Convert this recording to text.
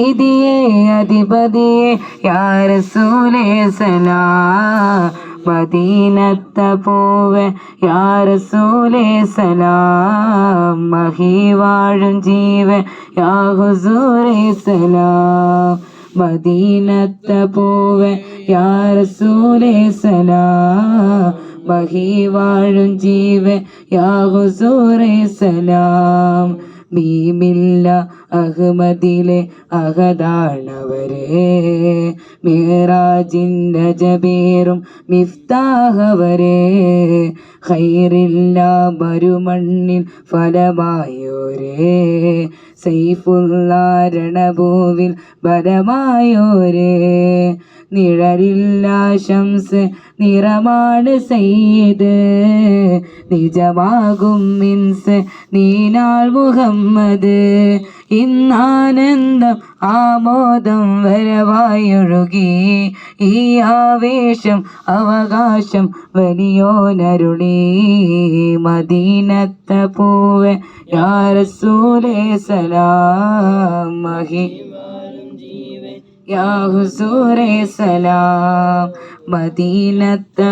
നിധിയെ അധിപതിയെ യാരസൂലേ Salah മദീനത്ത പൂവെ യാരസൂലേ സലാം മഹി വാഴും ജീവ യാ ഹുസൂരേ സലാം മദീനത്ത പൂവെ യാരസൂലേ സലാം മഹി വാഴും ജീവ യാ ഹുസൂരേ സലാം. ഭീമില്ല അഹമ്മദിലെ അഹദാണവരെ മേറാജിന്റെ ജബീറും മിഫ്താഹവരെ. ഖൈറില്ല മരുമണ്ണിൽ ഫലമായോരേ. സൈഫുള്ള രണഭൂവിൽ ബലമായോരേ. നിഴലില്ല ശംസ് നിറമാണ് സയ്യിദ്. നിജമാകും മിൻസ് നീനാൾ മുഹമ്മദ് ഇന്നാനന്ദം ആമോദം വരവായൊഴുകി. ഈ ആവേശം അവകാശം വലിയോനരുളി. മദീനത്ത പൂവ യാരസൂലേ സലാം. യാ ഹുസൂരേ സലാം. മദീനത്ത